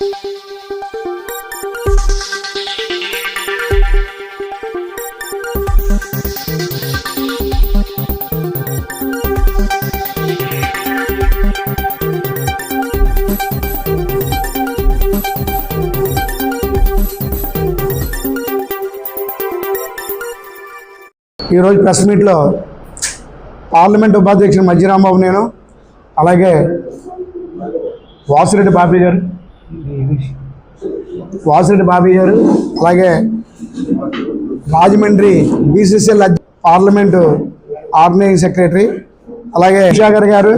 ఈరోజు ప్రెస్ మీట్లో పార్లమెంట్ ఉపాధ్యక్షుడు మధ్యరాంబాబు నేను అలాగే వాసిరెడ్డి బాపి గారు. వాసిరెడ్డి బాబీ గారు అలాగే Rajahmundry BCCL parliament organizing secretary అలాగే ఉషాగర్ గారు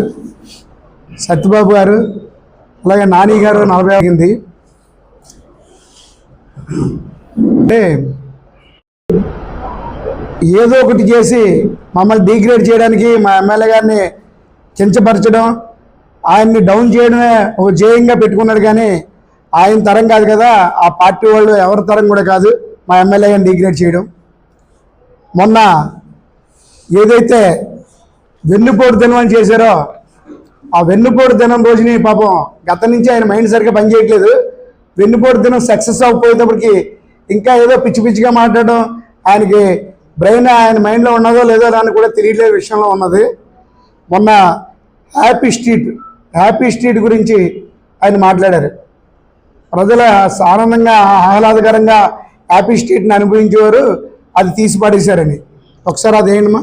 సత్యబాబు గారు అలాగే నాని గారు నలభై అయింది అంటే ఏదో ఒకటి చేసి మమ్మల్ని డిగ్రేడ్ చేయడానికి మా ఎమ్మెల్యే గారిని కించపరచడం ఆయన్ని డౌన్ చేయడమే ఒక జేయంగా పెట్టుకున్నాడు కానీ ఆయన తరం కాదు కదా ఆ పార్టీ వాళ్ళు ఎవరి తరం కూడా కాదు మా ఎమ్మెల్యే డిగ్రేడ్ చేయడం. మొన్న ఏదైతే వెన్నుపోటు దినం అని చేశారో ఆ వెన్నుపోటు దినం రోజుని పాపం గత నుంచి ఆయన మైండ్ సరిగ్గా పనిచేయట్లేదు. వెన్నుపోటు దినం సక్సెస్ అవ్వకపోయేటప్పటికి ఇంకా ఏదో పిచ్చి పిచ్చిగా మాట్లాడడం ఆయనకి బ్రెయిన్ ఆయన మైండ్లో ఉన్నదో లేదో అని కూడా తెలియట్లేదు విషయంలో ఉన్నది. మొన్న హ్యాపీ స్ట్రీట్ హ్యాపీ స్ట్రీట్ గురించి ఆయన మాట్లాడారు. ప్రజల ఆనందంగా ఆహ్లాదకరంగా హ్యాపీ స్ట్రీట్ని అనుభవించేవారు అది తీసి పడేశారని ఒకసారి అదేనమ్మా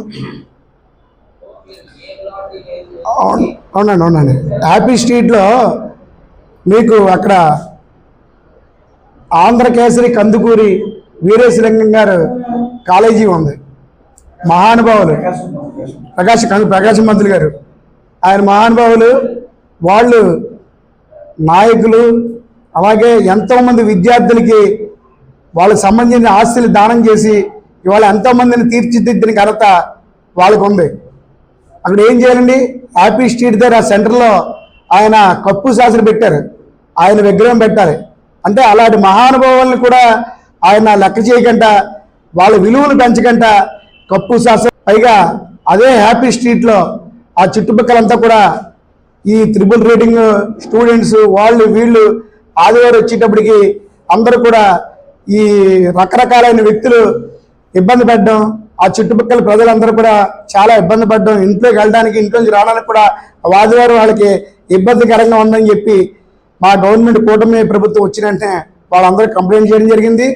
అవును అవునండి అవునండి. హ్యాపీ స్ట్రీట్లో మీకు అక్కడ ఆంధ్రకేసరి కందుకూరి వీరేశలింగం గారు కాలేజీ ఉంది. మహానుభావులు. ప్రకాశ్ ప్రకాశం మంత్రులు గారు. ఆయన మహానుభావులు. వాళ్ళు నాయకులు అలాగే ఎంతోమంది విద్యార్థులకి వాళ్ళకి సంబంధించిన ఆస్తులు దానం చేసి ఇవాళ ఎంతోమందిని తీర్చిదిద్దిన ఘనత వాళ్ళకు ఉంది అక్కడ ఏం చేయాలండి? హ్యాపీ స్ట్రీట్ దగ్గర ఆ సెంటర్లో ఆయన కప్పు శాసన పెట్టారు. ఆయన విగ్రహం పెట్టాలి. అంటే అలాంటి మహానుభావులను కూడా ఆయన లెక్క చేయకుండా వాళ్ళ విలువలు పెంచకంట కప్పు శాసనం పైగా అదే హ్యాపీ స్ట్రీట్లో ఆ చుట్టుపక్కలంతా కూడా ఈ త్రిబుల్ రేటింగ్ స్టూడెంట్స్ వాళ్ళు వీళ్ళు ఆదివారం వచ్చేటప్పటికి అందరూ కూడా ఈ రకరకాలైన వ్యక్తులు ఇబ్బంది పడడం ఆ చుట్టుపక్కల ప్రజలందరూ కూడా చాలా ఇబ్బంది పడడం ఇంట్లోకి వెళ్ళడానికి ఇంట్లోంచి రావడానికి కూడా ఆదివారం వాళ్ళకి ఇబ్బందికరంగా ఉందని చెప్పి మా గవర్నమెంట్ కూటమి ప్రభుత్వం వచ్చిన వెంటనే వాళ్ళందరూ కంప్లైంట్ చేయడం జరిగింది.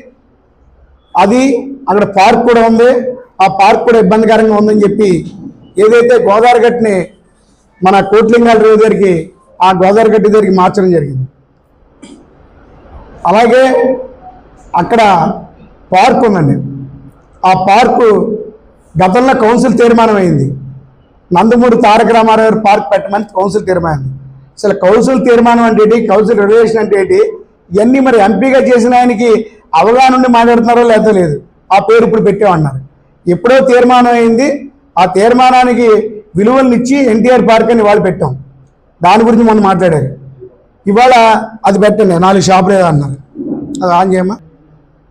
అది అక్కడ పార్క్ కూడా ఉంది. ఆ పార్క్ కూడా ఇబ్బందికరంగా ఉందని చెప్పి ఏదైతే గోదావరి గట్టుని మన కోట్లింగాల రేవు దగ్గరికి ఆ గోదావరి గట్టి దగ్గరికి మార్చడం జరిగింది. అలాగే అక్కడ పార్క్ ఉందండి. ఆ పార్కు గతంలో కౌన్సిల్ తీర్మానం అయింది. నందమూరి తారక రామారావు గారు పార్క్ పెట్టమని కౌన్సిల్ తీర్మానం అసలు కౌన్సిల్ తీర్మానం అంటే ఏంటి? కౌన్సిల్ రెగ్యులేషన్ అంటే ఏంటి? ఇవన్నీ మరి ఎంపీగా చేసిన ఆయనకి అవగాహన ఉండి మాట్లాడుతున్నారో లేదో లేదు. ఆ పేరు ఇప్పుడు పెట్టామన్నారు ఎప్పుడో తీర్మానం అయింది. ఆ తీర్మానానికి విలువలను ఇచ్చి ఎన్టీఆర్ పార్క్ అని వాళ్ళు పెట్టాం. దాని గురించి మొన్న మాట్లాడారు. ఇవాళ అది పెట్టండి నాలుగు షాపులు అన్నారు. అది ఆన్ చేయమా?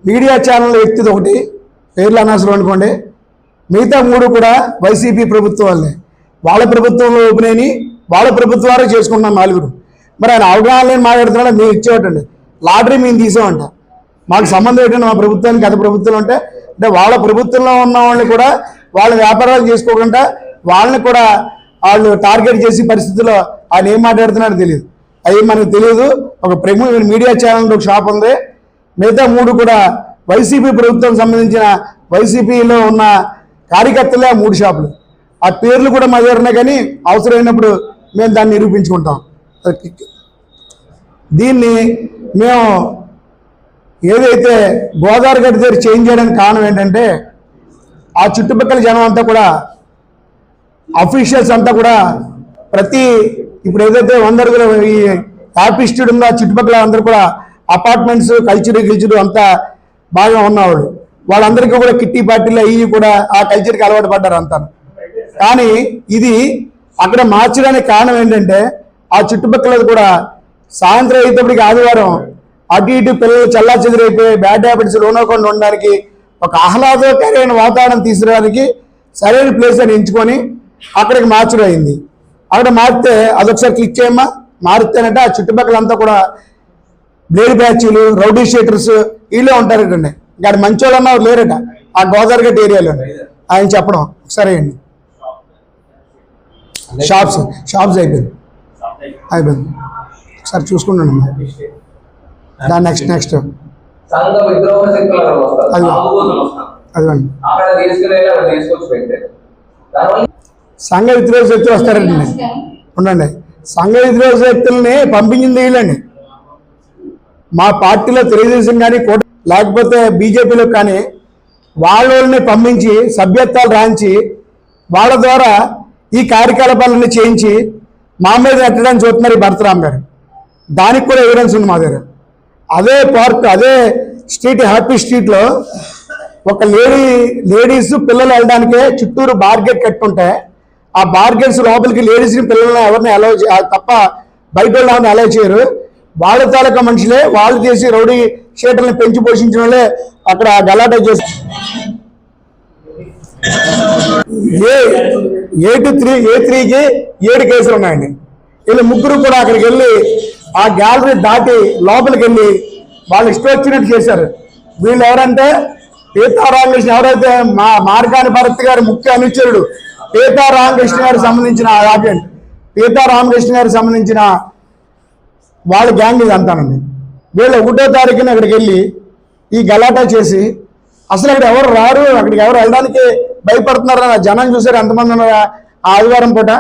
మీడియా ఛానల్ వ్యక్తిది ఒకటి పేర్లు అనవసరం అనుకోండి. మిగతా మూడు కూడా వైసీపీ ప్రభుత్వం వాళ్ళే వాళ్ళ ప్రభుత్వంలో ఓపెన్ అయినాయి వాళ్ళ ప్రభుత్వాలే చేసుకుంటున్నాం నలుగురు. మరి ఆయన అవగాహన లేని మాట్లాడుతున్నాడు? మేము ఇచ్చేవాటండి. లాటరీ మేము తీసామంట మాకు సంబంధం ఏంటంటే మా ప్రభుత్వానికి గత ప్రభుత్వం అంటే అంటే వాళ్ళ ప్రభుత్వంలో ఉన్న వాళ్ళని కూడా వాళ్ళ వ్యాపారాలు చేసుకోకుండా వాళ్ళని కూడా వాళ్ళు టార్గెట్ చేసే పరిస్థితుల్లో ఆయన ఏం మాట్లాడుతున్నారో తెలియదు. అవి మనకు తెలియదు ఒక ప్రముఖ మీడియా ఛానల్ ఒక షాప్ ఉంది. మిగతా మూడు కూడా వైసీపీ ప్రభుత్వం సంబంధించిన వైసీపీలో ఉన్న కార్యకర్తలే ఆ మూడు షాపులు. ఆ పేర్లు కూడా మా దగ్గర ఉన్నాయి కానీ అవసరమైనప్పుడు మేము దాన్ని నిరూపించుకుంటాం. దీన్ని మేము ఏదైతే గోదావరి గడ్డ దగ్గర చేంజ్ చేయడానికి కారణం ఏంటంటే ఆ చుట్టుపక్కల జనం అంతా కూడా అఫీషియల్స్ అంతా కూడా ప్రతి ఇప్పుడు ఏదైతే వందరుగుల ఈ హ్యాపీ స్ట్రీట్ ఉందో చుట్టుపక్కల అందరూ కూడా అపార్ట్మెంట్స్ కల్చర్ గిల్చర్ అంతా బాగా ఉన్నవాళ్ళు. వాళ్ళందరికీ కూడా కిట్టి పార్టీలు అయ్యి కూడా ఆ కల్చర్కి అలవాటు పడ్డారు అంతా కానీ ఇది అక్కడ మార్చడానికి కారణం ఏంటంటే ఆ చుట్టుపక్కల కూడా సాయంత్రం అయ్యేటప్పటికి ఆదివారం అటు ఇటు పిల్లలు చల్లా చెదిరైపోయి బ్యాడ్ హ్యాబిట్స్ లోనకుండా ఉండడానికి ఒక ఆహ్లాదకరమైన వాతావరణం తీసుకురావడానికి సరైన ప్లేస్ అని ఎంచుకొని అక్కడికి మార్చడం అయింది అక్కడ మారితే అదొకసారి క్లిక్ చేయమ్మా మారితేనంటే ఆ చుట్టుపక్కలంతా కూడా బ్లేడ్ బ్యాచీలు రౌడీ షీటర్స్ వీళ్ళే ఉంటారటండి ఇంకా మంచి వాళ్ళు లేరట. ఆ గోదావరి ఏరియాలో ఆయన చెప్పడం. సరే అండి షాప్స్ షాప్స్ అయిపోయింది. అయిపోయింది. ఒకసారి చూసుకుంటాను దాని నెక్స్ట్ నెక్స్ట్. సంఘ అదిగోండి. సంఘ వ్యతిరేక శక్తులు వస్తారండి. ఉండండి. సంఘ వ్యతిరేక శక్తుల్ని పంపించింది వీళ్ళండి. మా పార్టీలో తెలుగుదేశం కానీ కూట లేకపోతే బీజేపీలో కానీ వాళ్ళ వాళ్ళని పంపించి సభ్యత్వాలు రాయించి వాళ్ళ ద్వారా ఈ కార్యకలాపాలన్నీ చేయించి మా మీద పెట్టడానికి చూస్తున్నారు ఈ భరతరామ్ గారు. దానికి కూడా ఎవిడెన్స్ ఉంది మా దగ్గర. అదే పార్క్ అదే స్ట్రీట్ హ్యాపీ స్ట్రీట్లో ఒక లేడీ లేడీస్ పిల్లలు వెళ్ళడానికే చుట్టూరు బార్గెట్ కట్టుంటే ఆ బార్గెన్స్ లోపలికి లేడీస్ని పిల్లల్ని ఎవరిని అలౌ తప్ప బయట వాళ్ళని అలౌ చేయరు. వాళ్ళ తాలూకా మనుషులే వాళ్ళు చేసి రౌడీ షీటర్ని పెంచి పోషించిన వాళ్ళే అక్కడ గలాటా చేసి ఏ ఏ త్రీ ఏ త్రీకి ఏడు కేసులు ఉన్నాయండి. వీళ్ళు ముగ్గురు కూడా అక్కడికి వెళ్ళి ఆ గ్యాలరీ దాటి లోపలికి వెళ్ళి వాళ్ళు ఇష్టం వచ్చినట్టు చేశారు. వీళ్ళు ఎవరంటే పీతారామకృష్ణ ఎవరైతే మా మార్గాని భరత్ గారి ముఖ్య అనుచరుడు పీతారామకృష్ణ గారికి సంబంధించిన ఆర్డెంట్ పీతా రామకృష్ణ గారికి సంబంధించిన వాళ్ళ గ్యాంగ్ ఇది అంతానండి వీళ్ళు ఒకటో తారీఖున అక్కడికి వెళ్ళి ఈ గలాటా చేసి అసలు అక్కడ ఎవరు రారు అక్కడికి ఎవరు వెళ్ళడానికి భయపడుతున్నారు జనం చూసారు ఎంతమంది ఉన్నారు? ఆ ఆదివారం పూట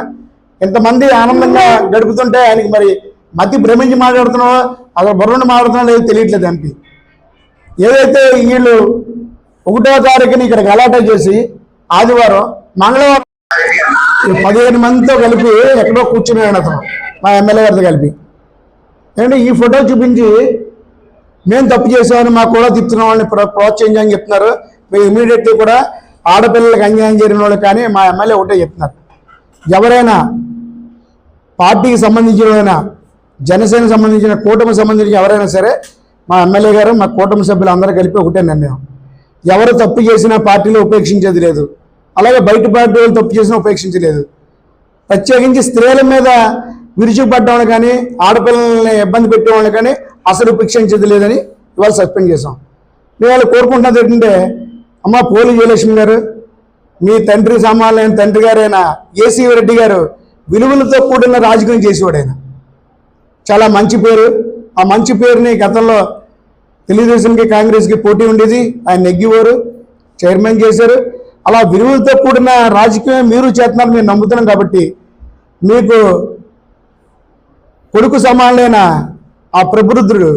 ఇంతమంది ఆనందంగా గడుపుతుంటే ఆయనకి మరి మతి భ్రమించి మాట్లాడుతున్నావో అసలు బుర్రండి మాట్లాడుతున్నాడో లేదో తెలియట్లేదు ఎంపీ ఏదైతే వీళ్ళు ఒకటో తారీఖుని ఇక్కడ గలాటా చేసి ఆదివారం మంగళవారం పదిహేను మందితో కలిపి ఎక్కడో కూర్చున్నాడు అతను మా ఎమ్మెల్యే గారితో కలిపి. ఏంటంటే ఈ ఫోటో చూపించి మేము తప్పు చేసామని మాకు కూడా తిప్పుతున్న వాళ్ళని ప్రో ప్రోత్సహించని చెప్తున్నారు. మీరు ఇమీడియట్లీ కూడా ఆడపిల్లలకు అన్యాయం చేరిన వాళ్ళు కానీ మా ఎమ్మెల్యే ఒకటే చెప్తున్నారు. ఎవరైనా పార్టీకి సంబంధించిన జనసేన సంబంధించిన కూటమి సంబంధించిన ఎవరైనా సరే మా ఎమ్మెల్యే గారు మా కూటమి సభ్యులు అందరూ కలిపి ఒకటే నిర్ణయం. ఎవరు తప్పు చేసినా పార్టీలో ఉపేక్షించేది లేదు. అలాగే బయట పార్టీ వాళ్ళు తప్పు చేసిన ఉపేక్షించలేదు. ప్రత్యేకించి స్త్రీల మీద విరుచుకుపడ్డవాళ్ళు కానీ ఆడపిల్లల్ని ఇబ్బంది పెట్టేవాళ్ళు కానీ అసలు ఉపేక్షించేది లేదని ఇవాళ సస్పెండ్ చేసాం మేము వాళ్ళు కోరుకుంటున్నది ఏంటంటే అమ్మ పోలి జయలక్ష్మి గారు మీ తండ్రి సమానమైన తండ్రి గారైన ఏసీ రెడ్డి గారు విలువలతో కూడిన రాజకీయం చేసేవాడు ఆయన. చాలా మంచి పేరు. ఆ మంచి పేరుని గతంలో తెలుగుదేశంకి కాంగ్రెస్కి పోటీ ఉండేది. ఆయన నెగ్గివారు చైర్మన్ చేశారు. అలా విలువలతో కూడిన రాజకీయం మీరు చేస్తున్నారు మేము నమ్ముతున్నాం కాబట్టి మీకు కొడుకు సమానులైన ఆ ప్రబుద్ధుడు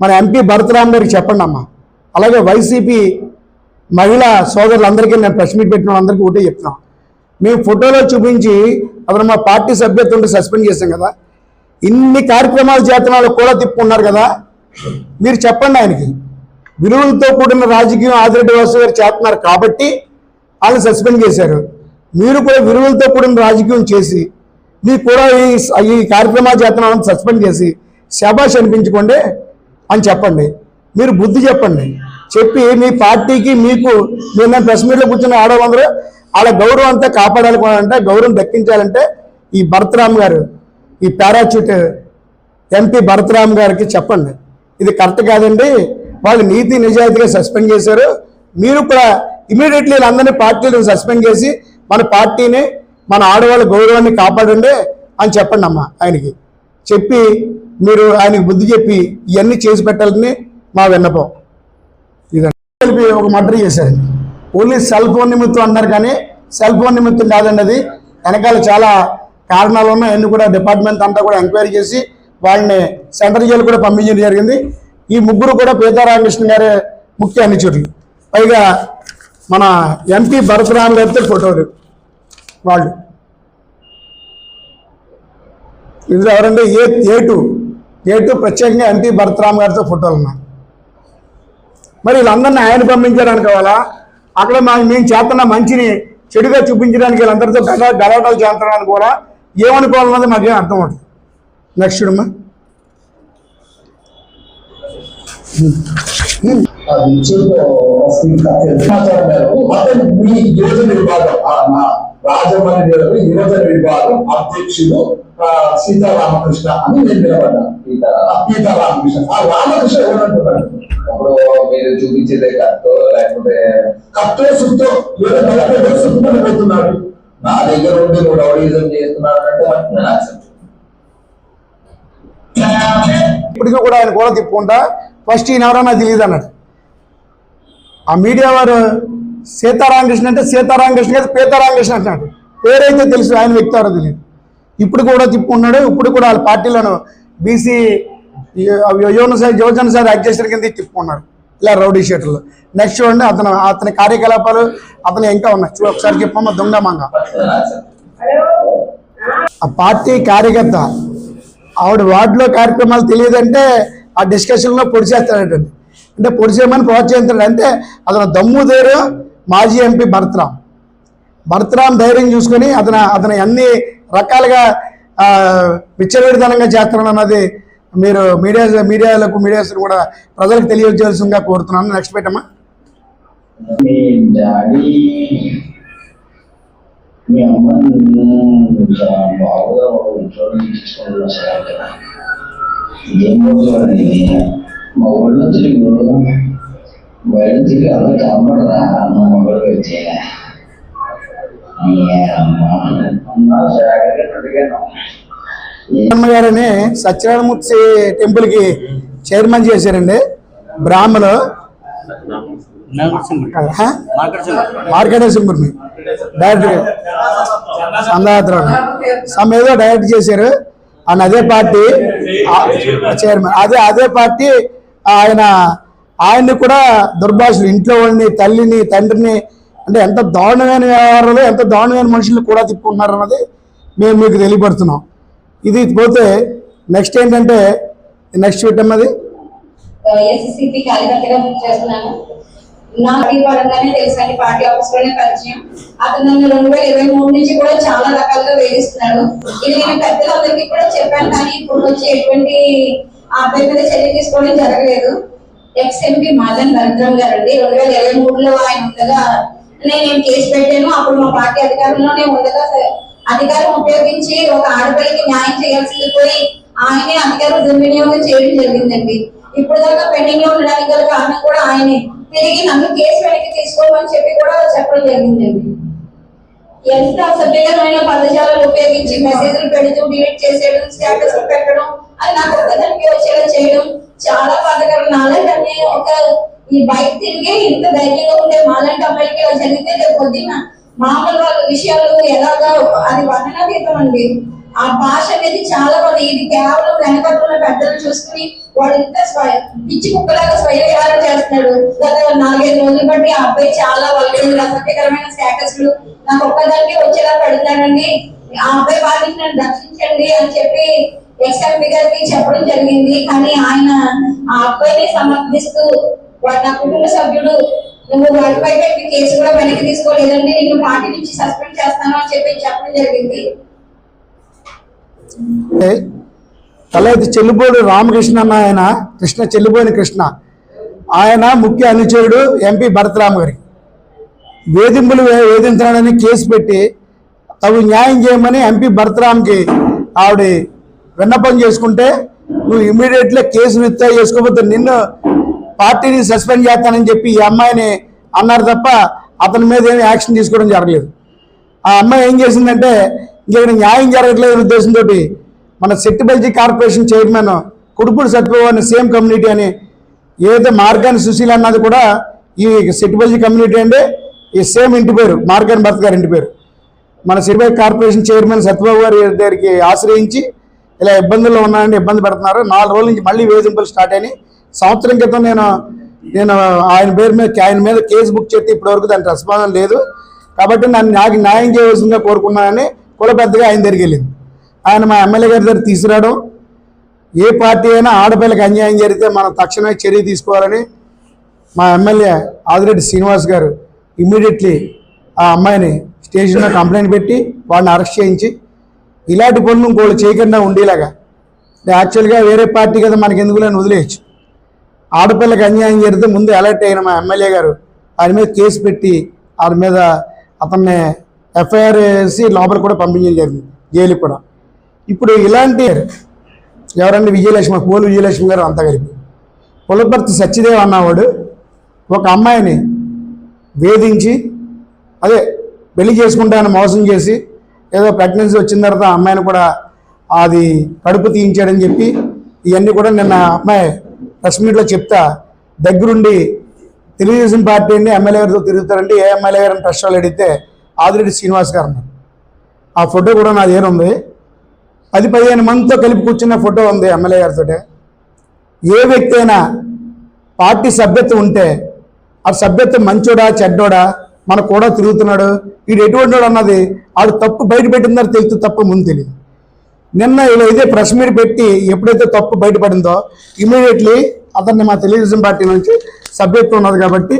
మన ఎంపీ భరతరామ్ గారికి చెప్పండి అమ్మా. అలాగే వైసీపీ మహిళా సోదరులందరికీ నేను ప్రెస్ మీట్ పెట్టిన వాళ్ళందరికీ ఒకటే చెప్తున్నాం. మేము ఫోటోలో చూపించి అతను మా పార్టీ సభ్యత్వం సస్పెండ్ చేశాం కదా. ఇన్ని కార్యక్రమాలు చేతనాలు కూడా తిప్పుకున్నారు కదా. మీరు చెప్పండి ఆయనకి. విలువలతో కూడిన రాజకీయం ఆదిరెడ్డి వాసు గారు చేస్తున్నారు కాబట్టి వాళ్ళు సస్పెండ్ చేశారు. మీరు కూడా విలువలతో కూడిన రాజకీయం చేసి మీకు కూడా ఈ ఈ కార్యక్రమాలు చేస్తున్నామని సస్పెండ్ చేసి శబాష్ అనిపించుకోండి అని చెప్పండి. మీరు బుద్ధి చెప్పండి. చెప్పి మీ పార్టీకి మీకు నిన్న ప్రెస్ మీట్లో కూర్చున్న ఆడవాళ్ళందరూ వాళ్ళ గౌరవం అంతా కాపాడాలనుకోవాలంటే గౌరవం దక్కించాలంటే ఈ భరతరామ్ గారు ఈ పారాచ్యూట్ ఎంపీ భరతరామ్ గారికి చెప్పండి. ఇది కరెక్ట్ కాదండి. వాళ్ళు నీతి నిజాయితీగా సస్పెండ్ చేశారు. మీరు కూడా ఇమీడియట్లీ వీళ్ళందరినీ పార్టీలను సస్పెండ్ చేసి మన పార్టీని మన ఆడవాళ్ళ గౌరవాన్ని కాపాడండి అని చెప్పండి అమ్మా ఆయనకి. చెప్పి మీరు ఆయనకి బుద్ధి చెప్పి ఇవన్నీ చేసి పెట్టాలని మా విన్నపం. ఇదండి కలిపి ఒక మర్డర్ చేశారండి ఓన్లీ సెల్ ఫోన్ నిమిత్తం అన్నారు కానీ సెల్ ఫోన్ నిమిత్తం కాదండి అది. వెనకాల చాలా కారణాలు ఉన్నాయి. అన్ని కూడా డిపార్ట్మెంట్ అంతా కూడా ఎంక్వైరీ చేసి వాళ్ళని సెంట్రల్ జైలు కూడా పంపించడం జరిగింది. ఈ ముగ్గురు కూడా పీతారామకృష్ణ గారి ముఖ్య అనుచరులు. పైగా మన ఎంపీ భరతరామ్ గారితో ఫోటోలు వాళ్ళు. ఇందులో ఎవరంటే A A two A two ప్రత్యేకంగా ఎంపీ భరతరామ్ గారితో ఫోటోలు ఉన్నాయి. మరి వీళ్ళందరినీ ఆయన పంపించడానికి కావాలా? అక్కడ మా మేము చేస్తున్న మంచిని చెడుగా చూపించడానికి వీళ్ళందరితో గల గలవటాలు చేస్తున్నారని కూడా ఏమనుకోవాలన్నది మాకేం అర్థం అవుతుంది నెక్స్ట్ అమ్మా సమాచారం మేరకు మొత్తం మీ గిరిజన విభాగం. గారు యువజన విభాగం అధ్యక్షుడు సీతారామకృష్ణ అని నేను సీతారామకృష్ణ. ఆ రామకృష్ణ ఎవరంటున్నాడు? అప్పుడు మీరు చూపించేదే కత్తో లేకపోతే కత్తో సుత్తో సుత్తుమని పోతున్నాడు నా దగ్గర ఉండి నువ్వు రౌడీజం నేను చేయను. ఇప్పటికీ కూడా ఆయన కూడా తిప్పుకుంటా ఫస్ట్ ఈయన ఎవరో నాకు తెలియదు అన్నాడు. ఆ మీడియా వారు సీతారామకృష్ణ అంటే సీతారామకృష్ణ కాదు పీతారామకృష్ణ అంటున్నాడు. పేరైతే తెలుసు ఆయన వ్యక్తి ఎవరో తెలియదు. ఇప్పుడు కూడా తిప్పుకున్నాడు ఇప్పుడు కూడా వాళ్ళ పార్టీలను బీసీ యువన యువజన సార్ అధ్యక్షుడి కింద తిప్పుకున్నాడు. ఇలా రౌడీ షీటర్లు. నెక్స్ట్ చూడండి అతను అతని కార్యకలాపాలు అతను ఇంకా ఉన్నాయి. చూ ఒకసారి చెప్పమ్మా దొంగ మంగ ఆ పార్టీ కార్యకర్త ఆవిడ వార్డులో కార్యక్రమాలు తెలియదంటే ఆ డిస్కషన్లో పొడిచేస్తాడటండి. అంటే పొడిచేయమని ప్రోత్సహిస్తాడు అంటే అతను దమ్ము ధైర్యం మాజీ ఎంపీ భరత్రామ్. భరత్రామ్ ధైర్యం చూసుకొని అతను అతను అన్ని రకాలుగా విచ్చలవిడితనంగా చేస్తున్నాడు అన్నది మీరు మీడియా మీడియాలకు మీడియాస్ కూడా ప్రజలకు తెలియజేయాల్సిందిగా కోరుతున్నాను. నెక్స్ట్ పెట్టమ్మా. మీ డాడీ మీ అమ్మ చాలా ఇన్సూరెన్స్ ఇంట్లో సార్ ఏం మా ఊళ్ళో తిరుగు బయట తిరిగి అలా కనబడరా అన్నా అడిగాను బ్రహ్మ గారని సత్యనారాయణమూర్తి టెంపుల్కి చైర్మన్ చేశారండి. బ్రాహ్మలు కదా? మార్కెట్ సింపుల్ని డైరెక్టర్ సందాత్రం ఏదో డైరెక్ట్ చేశారు. ఆయన అదే పార్టీ చైర్మన్. అదే అదే పార్టీ ఆయన ఆయన్ని కూడా దుర్భాషలు ఇంట్లో వాళ్ళని తల్లిని తండ్రిని అంటే ఎంత దారుణమైన వ్యవహారాలు ఎంత దారుణమైన మనుషులు కూడా తిప్పుకుంటున్నారు అన్నది మేము మీకు తెలియపడుతున్నాం ఇది పోతే నెక్స్ట్ ఏంటంటే నెక్స్ట్ పెట్టమ్మది ఎస్ఎస్సిపి కార్యకర్తగా చేస్తున్నాను. నా పరంగానే తెలుసండి పార్టీ ఆఫీస్లోనే పరిచయం. అతను నన్ను రెండు వేల ఇరవై మూడు నుంచి కూడా చాలా రకాలుగా వేధిస్తున్నాడు. ఇది నేను పెద్దలందరికీ కూడా చెప్పాను కానీ ఇప్పుడు వచ్చి ఎటువంటి ఆ అబ్బాయి మీద చర్య తీసుకోవడం జరగలేదు. ఎక్స్ ఎంపీ మాదన్ భద్రం గారు అండి రెండు వేల ఇరవై మూడులో ఆయన ఉండగా నేను నేను కేసు పెట్టాను. అప్పుడు మా పార్టీ అధికారంలోనే ఉండగా అధికారం ఉపయోగించి ఒక ఆడపిల్లకి న్యాయం చేయాల్సింది పోయి ఆయనే అధికారం దుర్వినియోగం చేయడం జరిగిందండి. ఇప్పుడు దాకా పెండింగ్లో ఉండడానికి గల కారణం కూడా ఆయనే. తిరిగి నన్ను కేసు వెనక్కి తీసుకోమని చెప్పి కూడా చెప్పడం జరిగిందండి. ఎంత అసభ్యకరమైన పదజాలను ఉపయోగించి మెసేజ్లు పెడుతూ డిలీట్ చేసేయడం స్టేటస్ పెట్టడం అది నాకు ఒక్కదానికి వచ్చేలా చేయడం చాలా బాధకరం. నాలంటే ఒక ఈ బైక్ తిరిగి ఇంత ధైర్యంగా ఉండే మాలాంటి అమ్మాయికి ఇలా జరిగితే రేపు పొద్దున్న మామూలు వాళ్ళ విషయాలు ఎలాగా అది వర్ణనాతీతం అండి. ఆ భాష అనేది చాలా బాగుంది. ఇది కేవలం వెనకట్టున్న పెద్దలు చూసుకుని వాడు ఇంత స్వయ పిచ్చి కుక్కలాగా స్వయం విహారం చేస్తున్నాడు. గత నాలుగైదు రోజులు బట్టి ఆ అబ్బాయి చాలా వాళ్ళు అసభ్యకరమైన స్టేటస్లు. నాకు ఒక్కదానికి వచ్చేలా పెడతాడండి ఆ అబ్బాయి బాధ నన్ను రక్షించండి అని చెప్పి ఎక్స్ఎంపీ గారికి చెప్పడం జరిగింది. కానీ ఆయన ఆ అబ్బాయిని సమర్థిస్తూ వాడు నా కుటుంబ సభ్యుడు. నువ్వు వాడిపై పెట్టి కేసు కూడా వెనక్కి తీసుకోలేదండి నిన్ను పార్టీ నుంచి సస్పెండ్ చేస్తాను అని చెప్పి చెప్పడం జరిగింది. తలైతే చెల్లిబోడు రామకృష్ణ అన్న ఆయన. కృష్ణ చెల్లిబోని కృష్ణ. ఆయన ముఖ్య అనుచరుడు ఎంపీ భరతరామ్ గారికి వేధింపులు వే- వేధించడాన్ని కేసు పెట్టి తగు న్యాయం చేయమని ఎంపీ భరతరామ్కి ఆవిడ విన్నపం చేసుకుంటే నువ్వు ఇమీడియట్లీ కేసు విత్డ్రా చేసుకోకపోతే నిన్ను పార్టీని సస్పెండ్ చేస్తానని చెప్పి ఈ అమ్మాయిని అన్నారు తప్ప అతని మీద ఏమి యాక్షన్ తీసుకోవడం జరగలేదు. ఆ అమ్మాయి ఏం చేసిందంటే ఇక్కడ న్యాయం జరగట్లేదు ఉద్దేశంతో మన సెట్టిబల్జీ కార్పొరేషన్ చైర్మన్ కుడుపుడు సత్యబాబు అనే సేమ్ కమ్యూనిటీ అని ఏదైతే మార్గాన్ని సుశీల్ అన్నది కూడా ఈ సెట్టిబల్జీ కమ్యూనిటీ అంటే ఈ సేమ్ ఇంటి పేరు మార్గాన్ భర్త గారి ఇంటి పేరు. మన సిరిబాయి కార్పొరేషన్ చైర్మన్ సత్యబాబు గారి దగ్గరికి ఆశ్రయించి ఇలా ఇబ్బందుల్లో ఉన్నానని ఇబ్బంది పెడుతున్నారు. నాలుగు రోజుల నుంచి మళ్ళీ వేధింపులు స్టార్ట్ అయినాయి. సంవత్సరం క్రితం నేను నేను ఆయన పేరు మీద ఆయన మీద కేసు బుక్ చేస్తే ఇప్పటివరకు దానికి రెస్పాన్స్ లేదు. కాబట్టి నన్ను నాకు న్యాయం చేయవలసిందిగా కోరుకున్నానని కుల పెద్దగా ఆయన దగ్గరికి వెళ్ళింది. ఆయన మా ఎమ్మెల్యే గారి దగ్గర తీసుకురావడం ఏ పార్టీ అయినా ఆడపిల్లకి అన్యాయం జరిగితే మనం తక్షణమే చర్య తీసుకోవాలని మా ఎమ్మెల్యే ఆదిరెడ్డి శ్రీనివాస్ గారు ఇమ్మీడియట్లీ ఆ అమ్మాయిని స్టేషన్లో కంప్లైంట్ పెట్టి వాడిని అరెస్ట్ చేయించి ఇలాంటి పనులు ఇంకోళ్ళు చేయకుండా ఉండేలాగా. యాక్చువల్గా వేరే పార్టీ కదా మనకి ఎందుకు లేని వదిలేయచ్చు. ఆడపిల్లకి అన్యాయం జరిగితే ముందు అలర్ట్ అయిన మా ఎమ్మెల్యే గారు ఆయన మీద కేసు పెట్టి ఆయన మీద అతన్ని ఎఫ్ఐఆర్ వేసి లోపల కూడా పంపించడం జరిగింది జైలుకి కూడా. ఇప్పుడు ఇలాంటి ఎవరంటే విజయలక్ష్మి పోలు విజయలక్ష్మి గారు అంతా కలిపి. పులపర్తి సత్యదేవ్ అన్నవాడు ఒక అమ్మాయిని వేధించి అదే పెళ్ళి చేసుకుంటానని మోసం చేసి ఏదో ప్రెగ్నెన్సీ వచ్చిన తర్వాత అమ్మాయిని కూడా అది కడుపు తీయించాడని చెప్పి ఇవన్నీ కూడా నిన్న అమ్మాయి ప్రెస్ మీట్లో చెప్తా. దగ్గరుండి తెలుగుదేశం పార్టీ అండి ఎమ్మెల్యే గారితో తిరుగుతారండి ఏ ఎమ్మెల్యే గారిని ప్రెస్ వాళ్ళు అడిగితే ఆదిరెడ్డి శ్రీనివాస్ గారు అన్నారు. ఆ ఫోటో కూడా నా దగ్గర ఉంది. పది పదిహేను మందితో కలిపి కూర్చున్న ఫోటో ఉంది ఎమ్మెల్యే గారితో ఏ వ్యక్తి అయినా పార్టీ సభ్యత్వం ఉంటే ఆ సభ్యత్వం మంచోడా చెడ్డోడా మన కూడా తిరుగుతున్నాడు. వీడు ఎటువంటి వాడు అన్నది ఆడు తప్పు బయట పెట్టిందని తెలుసు తప్పు ముందు తెలియదు. నిన్న ఇలా ఇదే ప్రెస్ మీట్ పెట్టి ఎప్పుడైతే తప్పు బయటపడిందో ఇమీడియట్లీ అతన్ని మా తెలుగుదేశం పార్టీ నుంచి సభ్యత్వం ఉన్నది కాబట్టి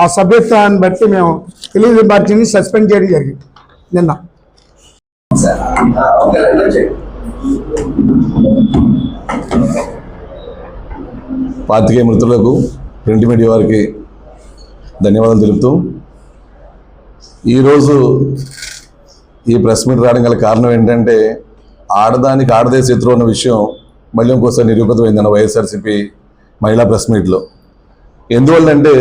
ఆ సభ్యత్వాన్ని బట్టి మేము తెలుగుదేశం పార్టీని సస్పెండ్ చేయడం జరిగింది. నిన్న. సార్ మృతులకు ప్రింట్ మీడియా వారికి ధన్యవాదాలు తెలుపుతూ ఈరోజు ఈ ప్రెస్ మీట్ రావడం గల కారణం ఏంటంటే ఆడదానికి ఆడదే శత్రువు అన్న విషయం మళ్ళీ ఇంకోసారి నిరూపితమైందన్న వైఎస్ఆర్సీపీ మహిళా ప్రెస్ మీట్లో. ఎందువల్లంటే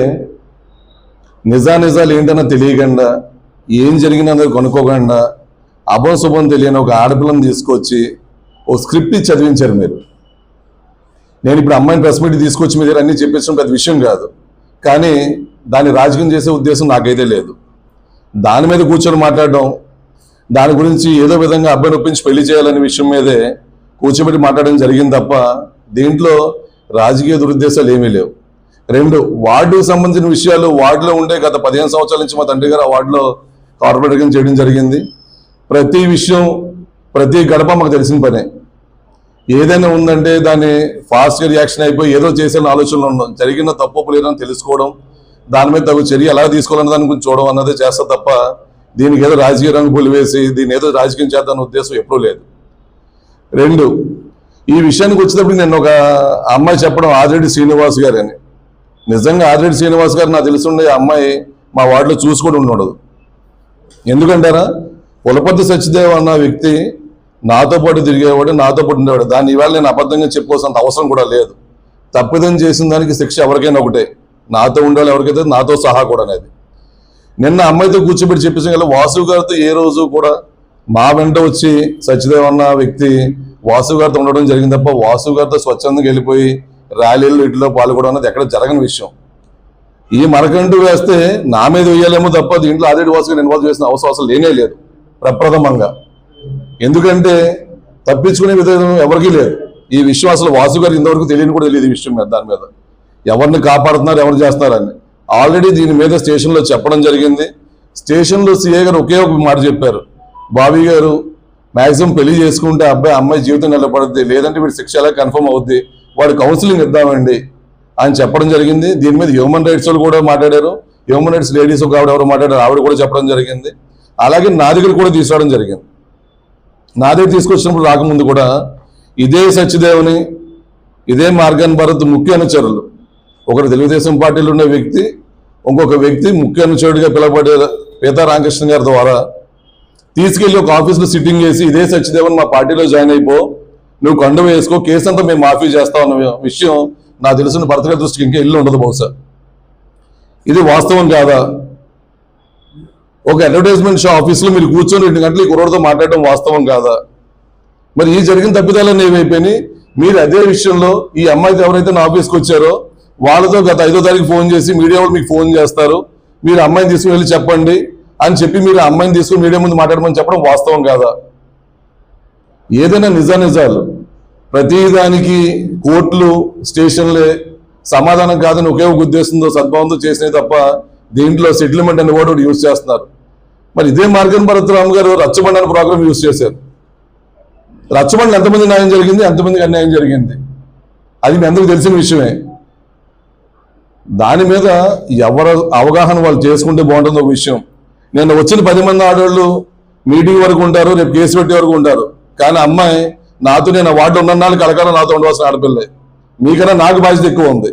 నిజానిజాలు ఏంటన్నా తెలియకుండా ఏం జరిగినదో కొనుక్కోకుండా అభం శుభం తెలియని ఒక ఆడపిల్లని తీసుకొచ్చి ఓ స్క్రిప్ట్ చదివించారు మీరు. నేను ఇప్పుడు అమ్మాయిని ప్రెస్ మీట్ తీసుకొచ్చి మీ దగ్గర అన్ని చెప్పించడం పెద్ద విషయం కాదు. కానీ దాన్ని రాజకీయం చేసే ఉద్దేశం నాకైతే లేదు. దాని మీద కూర్చొని మాట్లాడడం దాని గురించి ఏదో విధంగా అబ్బాయిని ఒప్పించి పెళ్ళి చేయాలనే విషయం మీదే కూర్చోబెట్టి మాట్లాడడం జరిగింది తప్ప దీంట్లో రాజకీయ దురుద్దేశాలు ఏమీ లేవు. రెండు వార్డుకు సంబంధించిన విషయాలు వార్డులో ఉండే గత పదిహేను సంవత్సరాల నుంచి మా తండ్రి గారు ఆ వార్డులో కార్పొరేటర్గా చేయడం జరిగింది. ప్రతి విషయం ప్రతి గడప మాకు తెలిసిన పనే. ఏదైనా ఉందంటే దాన్ని ఫాస్ట్గా రియాక్షన్ అయిపోయి ఏదో చేసే ఆలోచనలు ఉండడం జరిగిన తప్పు లేదని తెలుసుకోవడం దాని మీద తగు చర్య ఎలా తీసుకోవాలన్న దాని గురించి చూడడం అన్నదే చేస్తా తప్ప దీనికి ఏదో రాజకీయ రంగు పులివేసి దీని ఏదో రాజకీయం చేద్దాన్న ఉద్దేశం ఎప్పుడూ లేదు. రెండు ఈ విషయానికి వచ్చేటప్పుడు నేను ఒక అమ్మాయి చెప్పడం ఆదిరెడ్డి శ్రీనివాస్ గారు అని నిజంగా ఆదిరెడ్డి శ్రీనివాస్ గారు నాకు తెలుసుండే అమ్మాయి మా వార్డులో చూసుకొని ఉండదు ఎందుకంటారా? పులపతి సత్యదేవ్ అన్న వ్యక్తి నాతో పాటు తిరిగేవాడు నాతో పాటు ఉండేవాడు. దాన్ని ఇవాళ నేను అబద్ధంగా చెప్పుకోవాల్సిన అవసరం కూడా లేదు. తప్పిదం చేసిన దానికి శిక్ష ఎవరికైనా ఒకటే. నాతో ఉండాలి ఎవరికైతే నాతో సహా కూడా అనేది. నిన్న అమ్మాయితో కూర్చోబెట్టి చెప్పేసి కదా వాసు గారితో ఏ రోజు కూడా మా వెంట వచ్చి సచిదేవ్ అన్న వ్యక్తి వాసు గారితో ఉండడం జరిగింది తప్ప వాసు గారితో స్వచ్ఛందంగా వెళ్ళిపోయి ర్యాలీలు ఇట్లో పాల్గొనడం అనేది ఎక్కడ జరగని విషయం. ఈ మరకంటూ వేస్తే నా మీద వేయాలేమో తప్ప దీంట్లో ఆల్రెడీ వాసు గారు ఇన్వాల్వ్ చేసిన అవసరం అసలు లేనే లేదు ప్రప్రథమంగా. ఎందుకంటే తప్పించుకునే విధానం ఎవరికీ లేదు. ఈ విషయం అసలు వాసు గారు ఇంతవరకు తెలియని కూడా తెలియదు ఈ విషయం మీద దాని మీద. ఎవరిని కాపాడుతున్నారు ఎవరు చేస్తున్నారని. ఆల్రెడీ దీని మీద స్టేషన్లో చెప్పడం జరిగింది. స్టేషన్లో సీఏ గారు ఒకే ఒక మాట చెప్పారు. బాబీ గారు మ్యాక్సిమం పెళ్ళి చేసుకుంటే అబ్బాయి అమ్మాయి జీవితం నిలబడుద్ది లేదంటే వీడు శిక్ష ఎలా కన్ఫర్మ్ అవుద్ది వాడు కౌన్సిలింగ్ ఇద్దామండి అని చెప్పడం జరిగింది. దీని మీద హ్యూమన్ రైట్స్ వాళ్ళు కూడా మాట్లాడారు. హ్యూమన్ రైట్స్ లేడీస్ ఒక ఆవిడ ఎవరు మాట్లాడారు ఆవిడ కూడా చెప్పడం జరిగింది. అలాగే నా దగ్గర కూడా తీసుకురావడం జరిగింది. నా దగ్గర తీసుకొచ్చినప్పుడు రాకముందు కూడా ఇదే సత్యదేవుని ఇదే మార్గాన్ భరత్ ముఖ్య అనుచరులు. ఒకరు తెలుగుదేశం పార్టీలో ఉన్న వ్యక్తి ఇంకొక వ్యక్తి ముఖ్య అనుచరుడిగా పిలవబడే పీతా రామకృష్ణ గారి ద్వారా తీసుకెళ్ళి ఒక ఆఫీస్లో సిట్టింగ్ చేసి ఇదే సత్యదేవన్ మా పార్టీలో జాయిన్ అయిపో నువ్వు కండు వేసుకో కేసు అంతా మేము మాఫీ చేస్తా ఉన్న విషయం నాకు తెలిసిన భర్త దృష్టికి ఇంకా ఇల్లు ఉండదు బహుశా. ఇది వాస్తవం కాదా? ఒక అడ్వర్టైజ్మెంట్ షో ఆఫీస్లో మీరు కూర్చొని రెండు గంటలు ఈ కుర్రోడితో మాట్లాడడం వాస్తవం కాదా? మరి ఈ జరిగిన తప్పిదాలన్నీ ఏమైపోయినాయి? మీరు అదే విషయంలో ఈ అమ్మాయితో ఎవరైతే నా ఆఫీస్కి వచ్చారో వాళ్ళతో గత ఐదో తారీఖు ఫోన్ చేసి మీడియా వాళ్ళు మీకు ఫోన్ చేస్తారు. మీరు అమ్మాయిని తీసుకుని వెళ్ళి చెప్పండి అని చెప్పి మీరు అమ్మాయిని తీసుకుని మీడియా ముందు మాట్లాడమని చెప్పడం వాస్తవం కాదా? ఏదైనా నిజానిజాలు ప్రతిదానికి కోర్టులు స్టేషన్లే. సమాధానం కాదని ఒకే ఒక ఉద్దేశంతో సద్భావంతో చేసినవి తప్ప దీంట్లో సెటిల్మెంట్ అనే వర్డ్ యూజ్ చేస్తున్నారు. మరి ఇదే మార్గన్ భరతరామ్ గారు రచ్చబండ అనే ప్రోగ్రామ్ యూజ్ చేశారు. రచ్చబండలు ఎంతమంది న్యాయం జరిగింది? ఎంతమందికి అన్యాయం జరిగింది? అది మీ అందరికీ తెలిసిన విషయమే. దాని మీద ఎవరు అవగాహన వాళ్ళు చేసుకుంటే బాగుంటుంది ఒక విషయం. నేను వచ్చిన పది మంది ఆడవాళ్ళు మీటింగ్ వరకు ఉంటారు రేపు కేసు పెట్టే వరకు ఉంటారు. కానీ అమ్మాయి నాతో నేను ఆ ఉన్న ఉన్నన్నాళ్ళు కలకాలం నాతో ఉండవలసిన ఆడపిల్లే. మీకన్నా నాకు బాధ్యత ఎక్కువ ఉంది.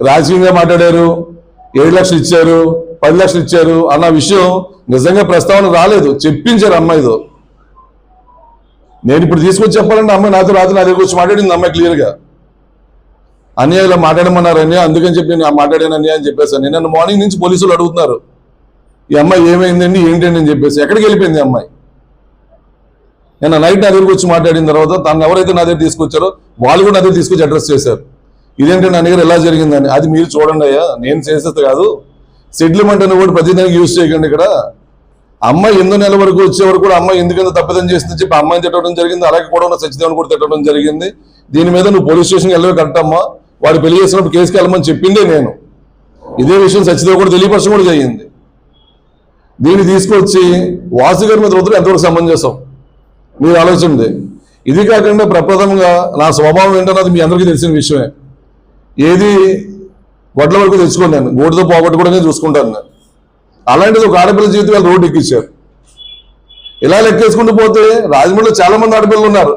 రాజకీయంగా మాట్లాడారు ఏడు లక్షలు ఇచ్చారు పది లక్షలు ఇచ్చారు అన్న విషయం నిజంగా ప్రస్తావన రాలేదు. చెప్పించారు అమ్మాయితో నేను ఇప్పుడు తీసుకొచ్చి చెప్పాలంటే అమ్మాయి నాతో రాత్రి నా దగ్గర వచ్చి మాట్లాడింది అమ్మాయి క్లియర్గా అన్నయ్య ఇలా మాట్లాడమన్నారు అన్నయ్య అందుకని చెప్పి నేను మాట్లాడాను అన్నయ్య అని చెప్పేసాను నిన్న మార్నింగ్ నుంచి పోలీసులు అడుగుతున్నారు. ఈ అమ్మాయి ఏమైందండి ఏంటండి అని చెప్పేసి. ఎక్కడికి వెళ్ళిపోయింది అమ్మాయి? నేను నైట్ నా దగ్గరికి వచ్చి మాట్లాడిన తర్వాత తను ఎవరైతే నా దగ్గర తీసుకొచ్చారో వాళ్ళు కూడా నా దగ్గర తీసుకొచ్చి అడ్రస్ చేశారు. ఇదేంటి నా దగ్గర ఎలా జరిగిందని? అది మీరు చూడండి అయ్యా నేను చేసేది కాదు. సెటిల్మెంట్ అని కూడా ప్రతిదానికి యూజ్ చేయకండి ఇక్కడ. అమ్మాయి ఎన్నో నెల వరకు వచ్చే వరకు కూడా అమ్మాయి ఎందుకంత తప్పిదం చేస్తుందని చెప్పి అమ్మాయిని తిట్టడం జరిగింది. అలాగే కూడా ఉన్న సచిదేవన్ కూడా తిట్టడం జరిగింది. దీని మీద నువ్వు పోలీస్ స్టేషన్కి వెళ్ళవే కరెక్టమ్మా. వాడు పెళ్ళి చేసినప్పుడు కేసుకి వెళ్ళమని చెప్పిందే నేను. ఇదే విషయం సచిదేవ్ కూడా తెలియపరచడం కూడా జరిగింది. దీన్ని తీసుకొచ్చి వాసు గారి మీద వదిలి ఎంతవరకు సమంజసం? మీరు ఆలోచండి ఇది కాకుండా ప్రప్రథమంగా నా స్వభావం ఏంటన్నది మీ అందరికీ తెలిసిన విషయమే. ఏది వడ్ల వరకు తెచ్చుకోను నేను. గోటుతో పోగొట్టుకోవడమే చూసుకుంటాను నేను. అలాంటిది ఒక ఆడపిల్ల జీవితం వాళ్ళు రోడ్డు ఎక్కించారు. ఇలా లెక్కేసుకుంటూ పోతే రాజమండ్రిలో చాలా మంది ఆడపిల్లలు ఉన్నారు.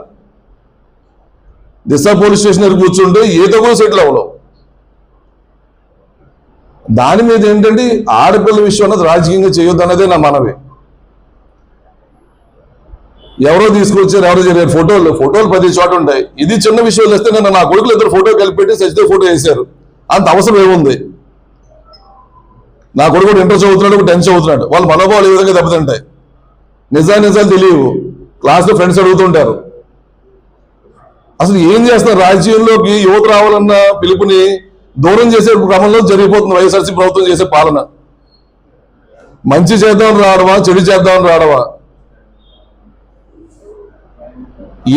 దిశ పోలీస్ స్టేషన్ దగ్గర కూర్చుంటే ఏదో కూడా సెటిల్ అవ్వడం దాని మీద ఏంటంటే ఆడపిల్ల విషయం అన్నది రాజకీయంగా చేయొద్దు అన్నదే నా మనవి. ఎవరో తీసుకొచ్చారు ఎవరో జరిగారు ఫోటోలు ఫోటోలు పది చోట ఉంటాయి. ఇది చిన్న విషయాలు వస్తే నేను నా కొడుకులు ఇద్దరు ఫోటో కలిపెట్టి సచితే ఫోటో వేశారు. అంత అవసరం ఏముంది? నా కొడుకు ఇంటర్ చదువుతున్నాడు ఒక టెన్త్ చదువుతున్నాడు. వాళ్ళ మనోభావాలు ఏ విధంగా దెబ్బతింటాయి. నిజాలు నిజాలు తెలియవు. క్లాస్లో ఫ్రెండ్స్ అడుగుతుంటారు. అసలు ఏం చేస్తున్నారు? రాజకీయంలోకి యువత రావాలన్న పిలుపుని దూరం చేసే క్రమంలో జరిగిపోతుంది వైఎస్ఆర్సీ ప్రభుత్వం చేసే పాలన. మంచి చేద్దాం రావడమా చెడు చేద్దామని రావడమా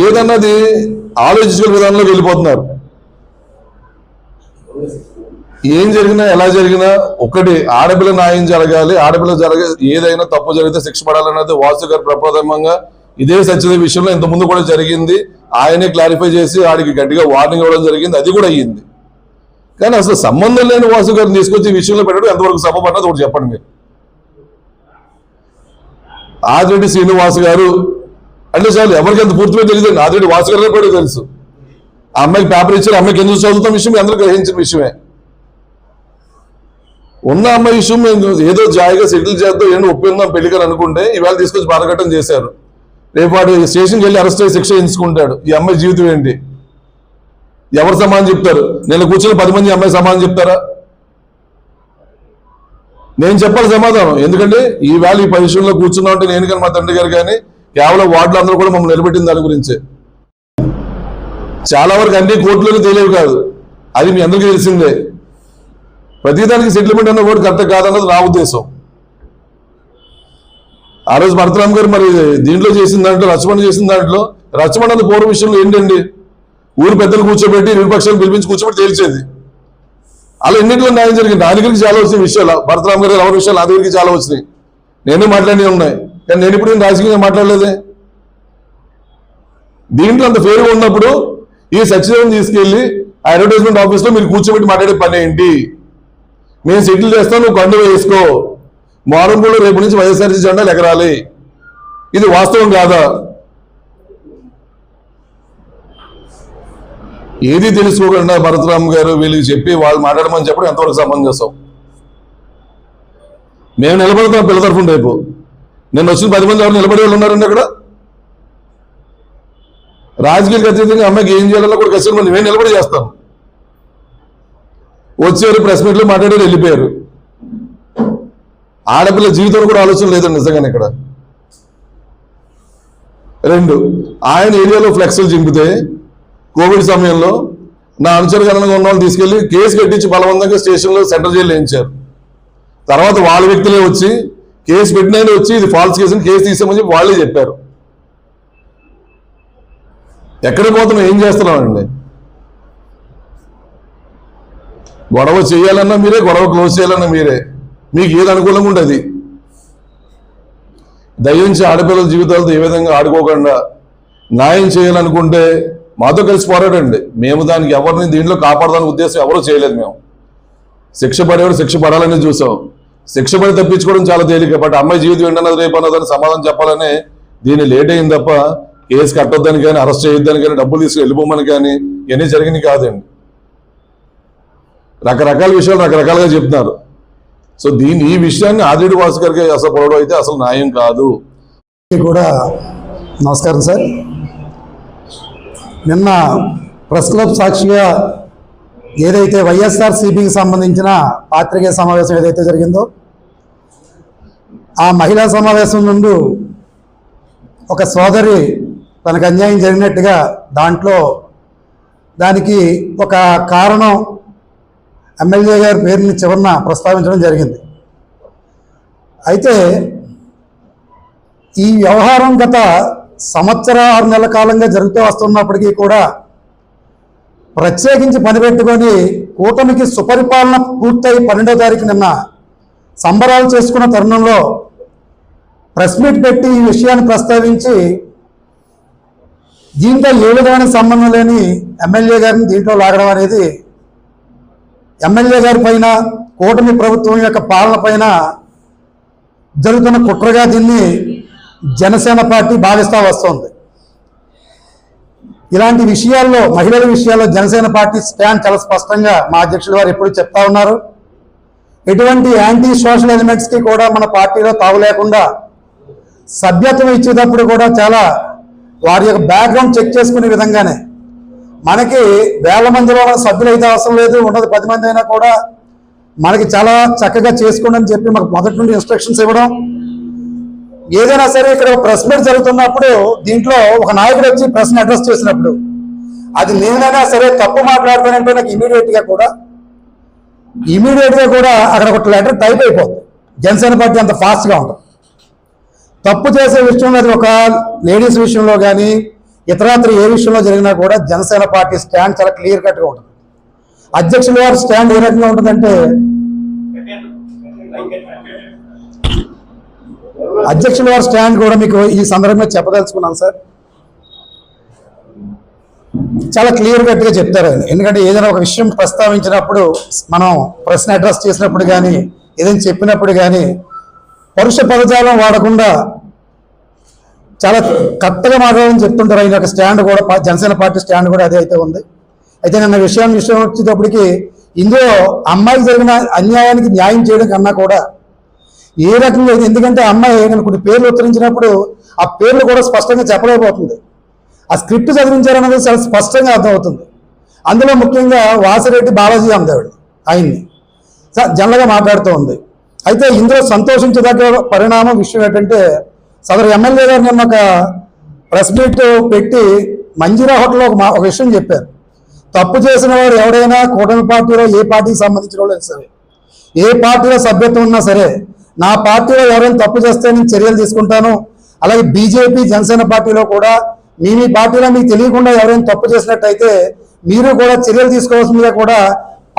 ఏదన్నది ఆలోచించుకునే విధానంలోకి వెళ్ళిపోతున్నారు. ఏం జరిగినా ఎలా జరిగినా ఒకటి ఆడపిల్ల న్యాయం జరగాలి ఆడపిల్ల జరగ ఏదైనా తప్పు జరిగితే శిక్ష పడాలన్నది వాసు గారు ప్రప్రథమంగా ఇదే సత్యదేవ విషయంలో ఇంత ముందు కూడా జరిగింది. ఆయనే క్లారిఫై చేసి ఆడికి గట్టిగా వార్నింగ్ ఇవ్వడం జరిగింది. అది కూడా అయ్యింది. కానీ అసలు సంబంధం లేని వాసు గారిని తీసుకొచ్చి విషయంలో పెట్టడం ఎంతవరకు సభపడినది ఒకటి చెప్పండి మీరు. ఆదిరెడ్డి శ్రీనివాస్ గారు అంటే చాలు ఎవరికి ఎంత పూర్తిగా తెలియదు. ఆదిరెడ్డి వాసు గారు కూడా తెలుసు. ఆ అమ్మాయికి పేపర్ ఇచ్చారు. అమ్మాయికి ఎందుకు చదువుతాం విషయం? మీ అందరూ గ్రహించిన విషయమే. ఉన్న అమ్మాయి విషయం ఏదో జాయిగా సెటిల్ చేద్దాం ఏంటి ఒప్పిందాం పెళ్ళికని అనుకుంటే ఇవాళ తీసుకొచ్చి బాధకట్టం చేశారు. రేపాడు స్టేషన్కి వెళ్ళి అరెస్ట్ అయ్యి శిక్ష ఎంచుకుంటాడు ఈ అమ్మాయి జీవితం ఏంటి? ఎవరు సమానం చెప్తారు? నేను కూర్చొని పది మంది అమ్మాయి సమానం చెప్తారా? నేను చెప్పాలి సమాధానం. ఎందుకంటే ఈ వ్యాలీ ఈ పొజిషన్లో కూర్చున్నా ఉంటే నేను కానీ మా తండ్రి గారు కానీ కేవలం వార్డులు అందరూ కూడా మమ్మల్ని నిలబెట్టింది దాని గురించే. చాలా వరకు అన్ని కోర్టులోనే తెలియవు కాదు. అది మీ అందరికీ తెలిసిందే. ప్రతిదానికి సెటిల్మెంట్ అన్న కూడా కరెక్ట్ కాదన్నది నా ఉద్దేశం. ఆ రోజు భరతరామ్ గారు మరి దీంట్లో చేసిన దాంట్లో రచమణ చేసిన దాంట్లో రచమణ అన్న పూర్వ విషయంలో ఏంటండి? ఊరు పెద్దలు కూర్చోబెట్టి విపక్షాలు పిలిపించి కూర్చోబెట్టి తేల్చేది. అలా ఎన్నింటిలో న్యాయం జరిగింది? నా దగ్గరికి చాలా వచ్చిన విషయాలు. భరతరామ్ గారు ఎవరి విషయాలు నా దగ్గరికి చాలా వచ్చినాయి. నేనే మాట్లాడి ఉన్నాయి. కానీ నేను ఇప్పుడు నేను రాజకీయంగా మాట్లాడలేదే? దీంట్లో అంత ఫేర్గా ఉన్నప్పుడు ఈ సచివాలయం తీసుకెళ్ళి ఆ అడ్వర్టైజ్మెంట్ ఆఫీస్లో మీరు కూర్చోబెట్టి మాట్లాడే పని ఏంటి మేము సెటిల్ చేస్తాను నువ్వు కండు వేసుకో. మారంపూడిలో రేపు నుంచి వైఎస్ఆర్సీ జెండాలు ఎగరాలి. ఇది వాస్తవం కాదా? ఏది తెలుసుకోకుండా భరతరామ్ గారు వీళ్ళకి చెప్పి వాళ్ళు మాట్లాడమని చెప్పడం ఎంతవరకు సమంజసం? మేము నిలబడతాం పిల్ల తరఫున రేపు. నేను వచ్చిన పది మంది ఎవరు నిలబడే వాళ్ళు ఉన్నారండి అక్కడ? రాజకీయాలకు అతీతంగా అమ్మాయికి ఏం చేయాలన్నా కూడా ఖచ్చితంగా మేము నిలబడి చేస్తాం. వచ్చారు ప్రెస్ మీట్లో మాట్లాడారు వెళ్ళిపోయారు. ఆడపిల్ల జీవితం కూడా ఆలోచన లేదండి నిజంగానే ఇక్కడ. రెండు ఆయన ఏరియాలో ఫ్లెక్స్లు చింపితే కోవిడ్ సమయంలో నా అనుచరగణంగా ఉన్న వాళ్ళు తీసుకెళ్ళి కేసు కట్టించి బలవంతంగా స్టేషన్లో సెంట్రల్ జైలు వేయించారు. తర్వాత వాళ్ళ వ్యక్తులే వచ్చి కేసు పెట్టిన వచ్చి ఇది ఫాల్స్ కేసు కేసు తీసామని చెప్పి వాళ్ళే చెప్పారు. ఎక్కడికి పోతున్నాం ఏం చేస్తున్నామండి గొడవ చేయాలన్నా మీరే గొడవ క్లోజ్ చేయాలన్నా మీరే. మీకు ఏది అనుకూలంగా ఉంటుంది దయించి ఆడపిల్లల జీవితాలతో ఏ విధంగా ఆడుకోకుండా న్యాయం చేయాలనుకుంటే మాతో కలిసి పోరాడండి. మేము దానికి ఎవరిని దీంట్లో కాపాడదాని ఉద్దేశం ఎవరూ చేయలేదు మేము. శిక్ష పడేవాడు శిక్ష పడాలని చూసాం. శిక్ష పడి తప్పించుకోవడం చాలా తేలిక బట్ అమ్మాయి జీవితం ఏంటన్నది రేపు అన్నదని సమాధానం చెప్పాలని దీన్ని లేట్ అయింది తప్ప కేసు కట్టొద్దని కానీ అరెస్ట్ చేయొద్దని కానీ డబ్బులు తీసుకుని వెళ్ళిపోమని కానీ ఇవన్నీ జరిగినాయి కాదండి. రకరకాల విషయాలు రకరకాలుగా చెప్తున్నారు. సో దీని ఈ విషయాన్ని ఆదిరెడ్డి భాస్కర్ గారికి అసలు పొడవడం అయితే అసలు న్యాయం కాదు. కూడా నమస్కారం సార్. నిన్న ప్రెస్ క్లబ్ సాక్షిగా ఏదైతే వైఎస్ఆర్ సిబికి సంబంధించిన పాత్రికేయ సమావేశం ఏదైతే జరిగిందో ఆ మహిళా సమావేశం నుండి ఒక సోదరి తనకు అన్యాయం జరిగినట్టుగా దాంట్లో దానికి ఒక కారణం ఎమ్మెల్యే గారి పేరుని చివరన ప్రస్తావించడం జరిగింది. అయితే ఈ వ్యవహారం గత సంవత్సర ఆరు నెలల కాలంగా జరుగుతూ వస్తున్నప్పటికీ కూడా ప్రత్యేకించి పనిపెట్టుకొని కూటమికి సుపరిపాలన పూర్తయి పన్నెండో తారీఖు నిన్న సంబరాలు చేసుకున్న తరుణంలో ప్రెస్ మీట్ పెట్టి ఈ విషయాన్ని ప్రస్తావించి దీంతో ఏ విధమైన సంబంధం లేని ఎమ్మెల్యే గారిని దీంట్లో లాగడం అనేది ఎమ్మెల్యే గారి పైన కూటమి ప్రభుత్వం యొక్క పాలన పైన జరుగుతున్న కుట్రగా దీన్ని జనసేన పార్టీ భావిస్తూ వస్తోంది. ఇలాంటి విషయాల్లో మహిళల విషయాల్లో జనసేన పార్టీ స్టాండ్ చాలా స్పష్టంగా మా అధ్యక్షులు వారు ఎప్పుడు చెప్తా ఉన్నారు. ఎటువంటి యాంటీ సోషల్ ఎలిమెంట్స్కి కూడా మన పార్టీలో తావు లేకుండా సభ్యత్వం ఇచ్చేటప్పుడు కూడా చాలా వారి యొక్క బ్యాక్గ్రౌండ్ చెక్ చేసుకునే విధంగానే మనకి వేల మందిలో సభ్యులు అయితే అవసరం లేదు ఉన్నది పది మంది అయినా కూడా మనకి చాలా చక్కగా చేసుకోండి అని చెప్పి మాకు మొదటి నుండి ఇన్స్ట్రక్షన్స్ ఇవ్వడం. ఏదైనా సరే ఇక్కడ ప్రెస్ మీట్ జరుగుతున్నప్పుడు దీంట్లో ఒక నాయకుడు వచ్చి ప్రశ్న అడ్రస్ చేసినప్పుడు అది నేనైనా సరే తప్పు మాట్లాడతానంటే నాకు ఇమీడియట్గా కూడా ఇమీడియట్గా కూడా అక్కడ ఒక లెటర్ టైప్ అయిపోతుంది. జనసేన పార్టీ అంత ఫాస్ట్గా ఉంటుంది. తప్పు చేసే విషయంలో అది ఒక లేడీస్ విషయంలో కానీ ఇతరాత్ర ఏ విషయంలో జరిగినా కూడా జనసేన పార్టీ స్టాండ్ చాలా క్లియర్ కట్గా ఉంటుంది. అధ్యక్షుల వారి స్టాండ్ ఏ రకంగా ఉంటుందంటే అధ్యక్షుల వారి స్టాండ్ కూడా మీకు ఈ సందర్భంగా చెప్పదలుచుకున్నాను సార్. చాలా క్లియర్ కట్గా చెప్తారు. ఎందుకంటే ఏదైనా ఒక విషయం ప్రస్తావించినప్పుడు మనం ప్రశ్న అడ్రస్ చేసినప్పుడు కానీ ఏదైనా చెప్పినప్పుడు కానీ పరుష పదజాలం వాడకుండా చాలా కరెక్ట్గా మాట్లాడాలని చెప్తుంటారు. ఆయన యొక్క స్టాండ్ కూడా జనసేన పార్టీ స్టాండ్ కూడా అదే అయితే ఉంది. అయితే నిన్న విషయం విషయం వచ్చేటప్పటికి ఇందులో అమ్మాయికి జరిగిన అన్యాయానికి న్యాయం చేయడం కన్నా కూడా ఏ రకంగా ఎందుకంటే అమ్మాయి నేను కొన్ని పేర్లు ఉత్తరించినప్పుడు ఆ పేర్లు కూడా స్పష్టంగా చెప్పలేకపోతుంది. ఆ స్క్రిప్ట్ చదివించారన్నది చాలా స్పష్టంగా అర్థమవుతుంది. అందులో ముఖ్యంగా వాసిరెడ్డి బాలాజీ అందేవాడు ఆయన్ని. జనరల్గా మాట్లాడుతూ ఉంది. అయితే ఇందులో సంతోషించదగ్గ పరిణామం విషయం ఏంటంటే సదరు ఎమ్మెల్యే గారు నిన్న ఒక ప్రెస్ మీట్ పెట్టి మంజీరా హోటల్లో ఒక మా- ఒక విషయం చెప్పారు. తప్పు చేసిన వాడు ఎవడైనా కూటమి పార్టీలో ఏ పార్టీకి సంబంధించిన వాళ్ళు సరే ఏ పార్టీలో సభ్యత్వం ఉన్నా సరే నా పార్టీలో ఎవరైనా తప్పు చేస్తే నేను చర్యలు తీసుకుంటాను. అలాగే బీజేపీ జనసేన పార్టీలో కూడా మీ మీ పార్టీలో మీకు తెలియకుండా ఎవరైనా తప్పు చేసినట్టయితే మీరు కూడా చర్యలు తీసుకోవాల్సిందిగా కూడా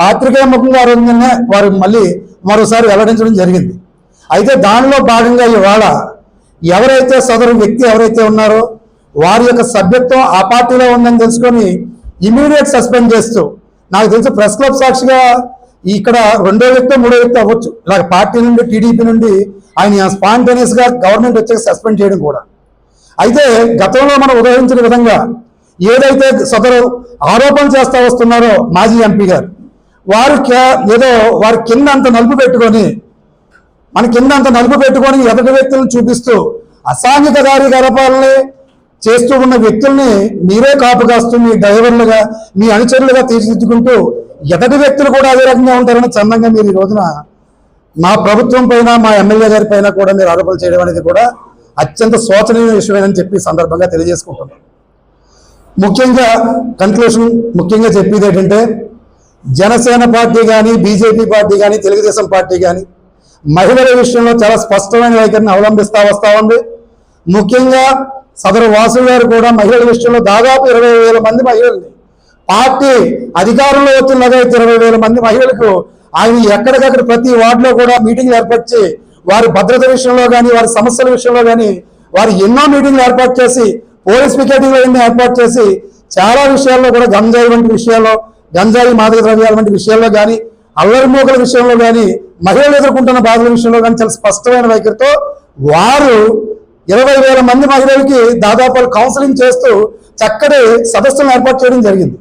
పాత్రికేయ ముఖంగా ఆ వారు మళ్ళీ మరోసారి వెల్లడించడం జరిగింది. అయితే దానిలో భాగంగా ఇవాళ ఎవరైతే సదరు వ్యక్తి ఎవరైతే ఉన్నారో వారి యొక్క సభ్యత్వం ఆ పార్టీలో ఉందని తెలుసుకొని ఇమీడియట్ సస్పెండ్ చేస్తూ నాకు తెలిసి ప్రెస్ క్లబ్ సాక్షిగా ఇక్కడ రెండో వ్యక్తి మూడో వ్యక్తి అవ్వచ్చు. ఇలాగ పార్టీ నుండి టీడీపీ నుండి ఆయన స్పాంటేనియస్గా గవర్నమెంట్ వచ్చాక సస్పెండ్ చేయడం కూడా. అయితే గతంలో మనం ఉదయించిన విధంగా ఏదైతే సదరు ఆరోపణ చేస్తా వస్తున్నారో మాజీ ఎంపీ గారు వారు ఏదో వారి కింద అంత నలుపు పెట్టుకొని మన కింద అంత నలుపు పెట్టుకొని ఎదటి వ్యక్తులను చూపిస్తూ అసాంఘిక దారి చేస్తూ ఉన్న వ్యక్తుల్ని మీరే కాపు కాస్తూ మీ డ్రైవర్లుగా మీ అనుచరులుగా తీర్చిదిద్దుకుంటూ ఎదటి వ్యక్తులు కూడా అదే రకంగా ఉంటారని చందంగా మీరు ఈ రోజున మా ప్రభుత్వం పైన మా ఎమ్మెల్యే గారి పైన కూడా మీరు ఆరోపణలు చేయడం అనేది కూడా అత్యంత శోచనీయ విషయమేనని చెప్పి సందర్భంగా తెలియజేసుకుంటున్నాం. ముఖ్యంగా కన్క్లూషన్ ముఖ్యంగా చెప్పేది ఏంటంటే జనసేన పార్టీ కానీ బీజేపీ పార్టీ కానీ తెలుగుదేశం పార్టీ కానీ మహిళల విషయంలో చాలా స్పష్టమైన వైఖరిని అవలంబిస్తా వస్తూ ఉంది. ముఖ్యంగా సదరు వాసు గారు కూడా మహిళల విషయంలో దాదాపు ఇరవై వేల మంది మహిళల్ని పార్టీ అధికారంలో వచ్చినగా ఇరవై వేల మంది మహిళలకు ఆయన ఎక్కడికక్కడ ప్రతి వార్డులో కూడా మీటింగ్లు ఏర్పరిచి వారి భద్రత విషయంలో కానీ వారి సమస్యల విషయంలో కానీ వారు ఎన్నో మీటింగ్లు ఏర్పాటు చేసి పోలీస్ పికెటింగ్లు ఎన్నో ఏర్పాటు చేసి చాలా విషయాల్లో కూడా గంజాయి వంటి విషయాల్లో గంజాయి మాదక ద్రవ్యాల వంటి విషయాల్లో కానీ అల్లరి మూకల విషయంలో కానీ మహిళలు ఎదుర్కొంటున్న బాధల విషయంలో కానీ చాలా స్పష్టమైన వైఖరితో వారు ఇరవై వేల మంది మహిళలకి దాదాపు కౌన్సిలింగ్ చేస్తూ చక్కటి సదస్సులను ఏర్పాటు చేయడం జరిగింది.